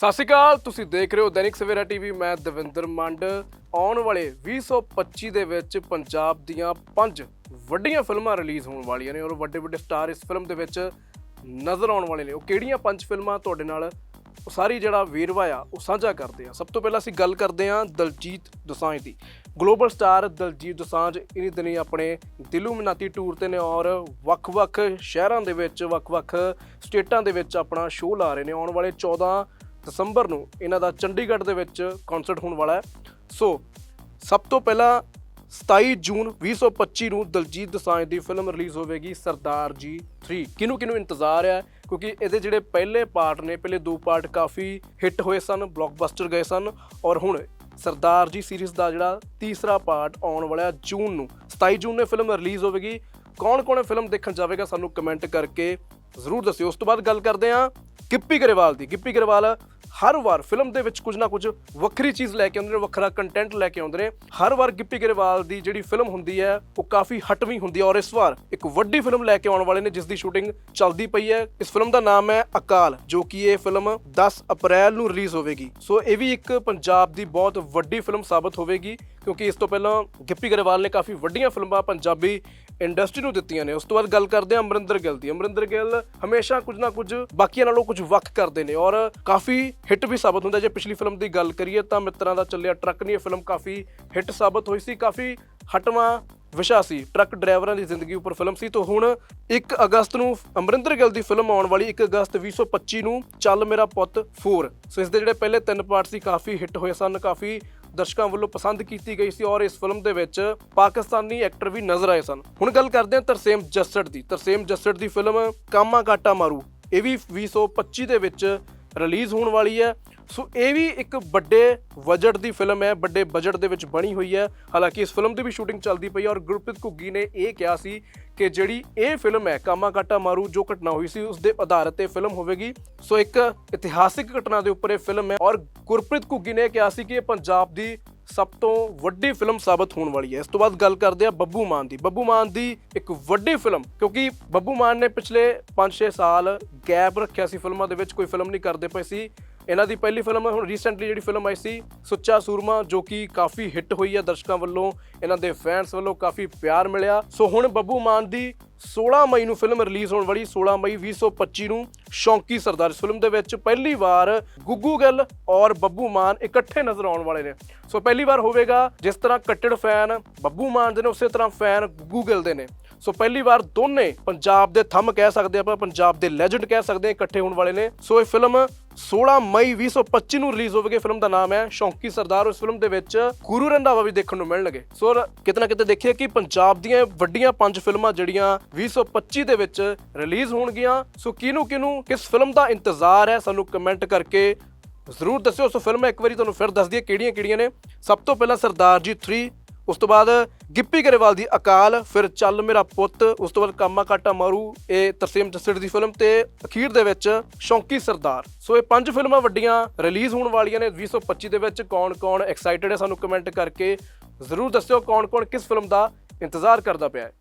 ਸਤਿ ਸ਼੍ਰੀ ਅਕਾਲ, ਤੁਸੀਂ ਦੇਖ ਰਹੇ ਹੋ ਦੈਨਿਕ ਸਵੇਰਾ ਟੀਵੀ, ਮੈਂ ਦਵਿੰਦਰ ਮੰਡ। ਆਉਣ ਵਾਲੇ 2025 ਦੇ ਵਿੱਚ ਪੰਜਾਬ ਦੀਆਂ ਪੰਜ ਵੱਡੀਆਂ ਫਿਲਮਾਂ ਰਿਲੀਜ਼ ਹੋਣ ਵਾਲੀਆਂ ਨੇ ਔਰ ਵੱਡੇ ਵੱਡੇ ਸਟਾਰ ਇਸ ਫਿਲਮ ਦੇ ਵਿੱਚ ਨਜ਼ਰ ਆਉਣ ਵਾਲੇ ਨੇ। ਉਹ ਕਿਹੜੀਆਂ ਪੰਜ ਫਿਲਮਾਂ ਤੁਹਾਡੇ ਨਾਲ? ਉਹ ਸਾਰੀ ਜਿਹੜਾ ਵੇਰਵਾ ਆ, ਉਹ ਸਾਂਝਾ ਕਰਦੇ ਆ। ਸਭ ਤੋਂ ਪਹਿਲਾਂ ਅਸੀਂ ਗੱਲ ਕਰਦੇ ਆ ਦਲਜੀਤ ਦੋਸਾਂਝ ਦੀ। ਗਲੋਬਲ ਸਟਾਰ ਦਲਜੀਤ ਦੋਸਾਂਝ ਇਨੀ ਦਿਨੀ ਆਪਣੇ ਦਿਲੂ ਮਨਾਤੀ ਟੂਰ ਤੇ ਨੇ ਔਰ ਵੱਖ-ਵੱਖ ਸ਼ਹਿਰਾਂ ਦੇ ਵਿੱਚ ਵੱਖ-ਵੱਖ ਸਟੇਟਾਂ ਦੇ ਵਿੱਚ ਆਪਣਾ ਸ਼ੋਅ ਲਾ ਰਹੇ ਨੇ। ਆਉਣ ਵਾਲੇ 14 ਦਸੰਬਰ ਨੂੰ ਇਹਨਾਂ ਦਾ ਚੰਡੀਗੜ੍ਹ ਦੇ ਵਿੱਚ ਕਨਸਰਟ ਹੋਣ ਵਾਲਾ ਹੈ। ਸੋ, ਸਭ ਤੋਂ ਪਹਿਲਾਂ 27 ਜੂਨ 2025 ਨੂੰ ਦਲਜੀਤ ਦਸਾਂਝ ਦੀ ਫਿਲਮ ਰਿਲੀਜ਼ ਹੋਵੇਗੀ ਸਰਦਾਰ ਜੀ 3 ਕਿਹਨੂੰ ਕਿਹਨੂੰ ਇੰਤਜ਼ਾਰ ਹੈ? ਕਿਉਂਕਿ ਇਹਦੇ ਜਿਹੜੇ ਪਹਿਲੇ ਪਾਰਟ ਨੇ, ਪਹਿਲੇ ਦੋ ਪਾਰਟ ਕਾਫੀ ਹਿੱਟ ਹੋਏ ਸਨ ਬਲੌਕਬਸਟਰ ਗਏ ਸਨ ਔਰ ਹੁਣ ਸਰਦਾਰ ਜੀ ਸੀਰੀਜ਼ ਦਾ ਜਿਹੜਾ ਤੀਸਰਾ ਪਾਰਟ ਆਉਣ ਵਾਲਾ ਜੂਨ ਨੂੰ। 27 ਜੂਨ ਨੂੰ ਫਿਲਮ ਰਿਲੀਜ਼ ਹੋਵੇਗੀ। ਕੌਣ ਕੌਣ ਇਹ ਫਿਲਮ ਦੇਖਣ ਜਾਵੇਗਾ ਸਾਨੂੰ ਕਮੈਂਟ ਕਰਕੇ ਜ਼ਰੂਰ ਦੱਸਿਓ। ਉਸ ਤੋਂ ਬਾਅਦ ਗੱਲ ਕਰਦੇ ਹਾਂ ਗਿੱਪੀ ਗਰੇਵਾਲ ਦੀ। ਗਿੱਪੀ ਗਰੇਵਾਲ ਹਰ ਵਾਰ ਫਿਲਮ ਦੇ ਵਿੱਚ ਕੁਝ ਨਾ ਕੁਝ ਵੱਖਰੀ ਚੀਜ਼ ਲੈ ਕੇ ਆਉਂਦੇ ਨੇ, ਵੱਖਰਾ ਕੰਟੈਂਟ ਲੈ ਕੇ ਆਉਂਦੇ ਨੇ। ਹਰ ਵਾਰ ਗਿੱਪੀ ਗਰੇਵਾਲ ਦੀ ਜਿਹੜੀ ਫਿਲਮ ਹੁੰਦੀ ਹੈ, ਉਹ ਕਾਫੀ ਹਟਵੀਂ ਹੁੰਦੀ ਹੈ ਔਰ ਇਸ ਵਾਰ ਇੱਕ ਵੱਡੀ ਫਿਲਮ ਲੈ ਕੇ ਆਉਣ ਵਾਲੇ ਨੇ ਜਿਸ ਦੀ ਸ਼ੂਟਿੰਗ ਚੱਲਦੀ ਪਈ ਹੈ। ਇਸ ਫਿਲਮ ਦਾ ਨਾਮ ਹੈ ਅਕਾਲ, ਜੋ ਕਿ ਇਹ ਫਿਲਮ 10 ਅਪ੍ਰੈਲ ਨੂੰ ਰਿਲੀਜ਼ ਹੋਵੇਗੀ। ਸੋ ਇਹ ਵੀ ਇੱਕ ਪੰਜਾਬ ਦੀ ਬਹੁਤ ਵੱਡੀ ਫਿਲਮ ਸਾਬਤ ਹੋਵੇਗੀ, ਕਿਉਂਕਿ ਇਸ ਤੋਂ ਪਹਿਲਾਂ ਗਿੱਪੀ ਗਰੇਵਾਲ ਨੇ ਕਾਫੀ ਵੱਡੀਆਂ ਫਿਲਮਾਂ ਪੰਜਾਬੀ ਇੰਡਸਟਰੀ ਨੂੰ ਦਿੱਤੀਆਂ ਨੇ। ਉਸ ਤੋਂ ਬਾਅਦ ਗੱਲ ਕਰਦੇ ਹਾਂ ਅਮਰਿੰਦਰ ਗਿੱਲ ਦੀ। ਅਮਰਿੰਦਰ ਗਿੱਲ ਹਮੇਸ਼ਾ ਕੁਝ ਨਾ ਕੁਝ ਬਾਕੀਆਂ ਨਾਲੋਂ ਕੁਝ ਵੱਖ ਕਰਦੇ ਨੇ ਔਰ ਕਾਫੀ ਹਿੱਟ ਵੀ ਸਾਬਤ ਹੁੰਦਾ। ਜੇ ਪਿਛਲੀ ਫਿਲਮ ਦੀ ਗੱਲ ਕਰੀਏ ਤਾਂ ਮਿੱਤਰਾਂ ਦਾ ਚੱਲਿਆ ਟਰੱਕ ਨਹੀਂ ਇਹ ਫਿਲਮ ਕਾਫੀ ਹਿੱਟ ਸਾਬਤ ਹੋਈ ਸੀ। ਕਾਫੀ ਹਟਵਾਂ ਵਿਸ਼ਾ ਸੀ। ਟਰੱਕ ਡਰਾਈਵਰਾਂ ਦੀ ਜ਼ਿੰਦਗੀ ਉੱਪਰ ਫਿਲਮ ਸੀ। ਤੋਂ ਹੁਣ 1 ਅਗਸਤ ਨੂੰ ਅਮਰਿੰਦਰ ਗਿੱਲ ਦੀ ਫਿਲਮ ਆਉਣ ਵਾਲੀ 1 ਅਗਸਤ 2025 ਨੂੰ ਚੱਲ ਮੇਰਾ ਪੁੱਤ 4 ਸੋ ਇਸ ਦੇ ਜਿਹੜੇ ਪਹਿਲੇ ਤਿੰਨ ਪਾਰਟ ਸੀ, ਕਾਫੀ ਹਿੱਟ ਹੋਏ ਸਨ, ਕਾਫੀ ਦਰਸ਼ਕਾਂ ਵੱਲੋਂ ਪਸੰਦ ਕੀਤੀ ਗਈ ਸੀ ਔਰ ਇਸ ਫਿਲਮ ਦੇ ਵਿੱਚ ਪਾਕਿਸਤਾਨੀ ਐਕਟਰ ਵੀ ਨਜ਼ਰ ਆਏ ਸਨ। ਹੁਣ ਗੱਲ ਕਰਦੇ ਹਾਂ ਤਰਸੇਮ ਜੱਸੜ ਦੀ। ਤਰਸੇਮ ਜੱਸੜ ਦੀ ਫਿਲਮ ਕਾਮਾ ਕਾਟਾ ਮਾਰੂ, ਇਹ ਵੀ 2025 ਦੇ ਵਿੱਚ ਰਿਲੀਜ਼ ਹੋਣ ਵਾਲੀ ਹੈ। ਸੋ ਇਹ ਵੀ ਇੱਕ ਵੱਡੇ ਬਜਟ ਦੀ ਫਿਲਮ ਹੈ, ਵੱਡੇ ਬਜਟ ਦੇ ਵਿੱਚ ਬਣੀ ਹੋਈ ਹੈ। ਹਾਲਾਂਕਿ ਇਸ ਫਿਲਮ ਦੀ ਵੀ ਸ਼ੂਟਿੰਗ ਚੱਲਦੀ ਪਈ ਹੈ ਔਰ ਗੁਰਪ੍ਰੀਤ ਘੁੱਗੀ ਨੇ ਇਹ ਕਿਹਾ ਸੀ ਕਿ ਜਿਹੜੀ ਇਹ ਫਿਲਮ ਹੈ ਕਾਮਾ ਕਾਟਾ ਮਾਰੂ, ਜੋ ਘਟਨਾ ਹੋਈ ਸੀ ਉਸ ਦੇ ਆਧਾਰ ਤੇ ਫਿਲਮ ਹੋਵੇਗੀ। ਸੋ ਇੱਕ ਇਤਿਹਾਸਿਕ ਘਟਨਾ ਦੇ ਉੱਪਰ ਇਹ ਫਿਲਮ ਹੈ ਔਰ ਗੁਰਪ੍ਰੀਤ ਘੁੱਗੀ ਨੇ ਕਿਹਾ ਸੀ ਕਿ ਇਹ ਪੰਜਾਬ ਦੀ ਸਭ ਤੋਂ ਵੱਡੀ ਫਿਲਮ ਸਾਬਤ ਹੋਣ ਵਾਲੀ ਹੈ। ਇਸ ਤੋਂ ਬਾਅਦ ਗੱਲ ਕਰਦੇ ਆ ਬੱਬੂ ਮਾਨ ਦੀ। ਬੱਬੂ ਮਾਨ ਦੀ ਇੱਕ ਵੱਡੀ ਫਿਲਮ, ਕਿਉਂਕਿ ਬੱਬੂ ਮਾਨ ਨੇ ਪਿਛਲੇ 5-6 ਸਾਲ ਗੈਪ ਰੱਖਿਆ ਸੀ ਫਿਲਮਾਂ ਦੇ ਵਿੱਚ, ਕੋਈ ਫਿਲਮ ਨਹੀਂ ਕਰਦੇ ਪਏ ਸੀ। ਇਹਨਾਂ ਦੀ ਪਹਿਲੀ ਫਿਲਮ ਹੁਣ ਰੀਸੈਂਟਲੀ ਜਿਹੜੀ ਫਿਲਮ ਆਈ ਸੀ, ਸੁੱਚਾ ਸੂਰਮਾ, ਜੋ ਕਿ ਕਾਫੀ ਹਿੱਟ ਹੋਈ ਹੈ ਦਰਸ਼ਕਾਂ ਵੱਲੋਂ, ਇਹਨਾਂ ਦੇ ਫੈਨਸ ਵੱਲੋਂ ਕਾਫੀ ਪਿਆਰ ਮਿਲਿਆ। ਸੋ ਹੁਣ ਬੱਬੂ ਮਾਨ ਦੀ 16 ਮਈ ਨੂੰ ਫਿਲਮ ਰਿਲੀਜ਼ ਹੋਣ ਵਾਲੀ 16 ਮਈ 2025 ਨੂੰ ਸ਼ੌਂਕੀ ਸਰਦਾਰ ਇਸ ਫਿਲਮ ਦੇ ਵਿੱਚ ਪਹਿਲੀ ਵਾਰ ਗੁੱਗੂ ਗਿੱਲ ਔਰ ਬੱਬੂ ਮਾਨ ਇਕੱਠੇ ਨਜ਼ਰ ਆਉਣ ਵਾਲੇ ਨੇ। ਸੋ ਪਹਿਲੀ ਵਾਰ ਹੋਵੇਗਾ ਜਿਸ ਤਰ੍ਹਾਂ ਕੱਟੜ ਫੈਨ ਬੱਬੂ ਮਾਨ ਦੇ ਨੇ, ਉਸੇ ਤਰ੍ਹਾਂ ਫੈਨ ਗੁੱਗੂ ਗਿੱਲ ਦੇ ਨੇ। ਸੋ ਪਹਿਲੀ ਵਾਰ ਦੋਨੇ ਪੰਜਾਬ ਦੇ ਥੰਮ ਕਹਿ ਸਕਦੇ ਆਪਾਂ, ਪੰਜਾਬ ਦੇ ਲੈਜੈਂਡ ਕਹਿ ਸਕਦੇ ਹਾਂ, ਇਕੱਠੇ ਹੋਣ ਵਾਲੇ ਨੇ। ਸੋ ਇਹ ਫਿਲਮ 16 ਮਈ 2025 ਨੂੰ ਰਿਲੀਜ਼ ਹੋਵੇਗੀ। ਫਿਲਮ ਦਾ ਨਾਮ ਹੈ ਸ਼ੌਂਕੀ ਸਰਦਾਰ। ਉਸ ਫਿਲਮ ਦੇ ਵਿੱਚ ਗੁਰੂ ਰੰਧਾਵਾ ਵੀ ਦੇਖਣ ਨੂੰ ਮਿਲਣਗੇ। ਸੋ ਰ- ਕਿਤੇ ਨਾ ਕਿਤੇ ਦੇਖੀਏ ਕਿ ਪੰਜਾਬ ਦੀਆਂ ਵੱਡੀਆਂ ਪੰਜ ਫਿਲਮਾਂ ਜਿਹੜੀਆਂ 2025 ਦੇ ਵਿੱਚ ਰਿਲੀਜ਼ ਹੋਣਗੀਆਂ। ਸੋ ਕਿਹਨੂੰ ਕਿਹਨੂੰ, ਕਿਸ ਫਿਲਮ ਦਾ ਇੰਤਜ਼ਾਰ ਹੈ, ਸਾਨੂੰ ਕਮੈਂਟ ਕਰਕੇ ਜ਼ਰੂਰ ਦੱਸਿਓ। ਸੋ ਫਿਲਮ ਇੱਕ ਵਾਰੀ ਤੁਹਾਨੂੰ ਫਿਰ ਦੱਸ ਦਈਏ ਕਿਹੜੀਆਂ ਕਿਹੜੀਆਂ ਨੇ। ਸਭ ਤੋਂ ਪਹਿਲਾਂ ਸਰਦਾਰ ਜੀ 3 ਉਸ ਤੋਂ ਬਾਅਦ ਗਿੱਪੀ ਗਰੇਵਾਲ ਦੀ ਅਕਾਲ, ਫਿਰ ਚੱਲ ਮੇਰਾ ਪੁੱਤ, ਉਸ ਤੋਂ ਬਾਅਦ ਕਾਮਾ ਕਾਟਾ ਮਾਰੂ, ਇਹ ਤਰਸੇਮ ਜੱਸੜ ਦੀ ਫਿਲਮ ਤੇ ਅਖੀਰ ਦੇ ਵਿੱਚ ਸ਼ੌਂਕੀ ਸਰਦਾਰ। ਸੋ ਇਹ ਪੰਜ ਫਿਲਮਾਂ ਵੱਡੀਆਂ ਰਿਲੀਜ਼ ਹੋਣ ਵਾਲੀਆਂ ਨੇ। 2025 ਦੇ ਵਿੱਚ ਕੌਣ-ਕੌਣ ਐਕਸਾਈਟਡ ਹੈ, ਸਾਨੂੰ ਕਮੈਂਟ ਕਰਕੇ ਜ਼ਰੂਰ ਦੱਸਿਓ ਕੌਣ-ਕੌਣ ਕਿਸ ਫਿਲਮ ਦਾ ਇੰਤਜ਼ਾਰ ਕਰਦਾ ਪਿਆ ਹੈ।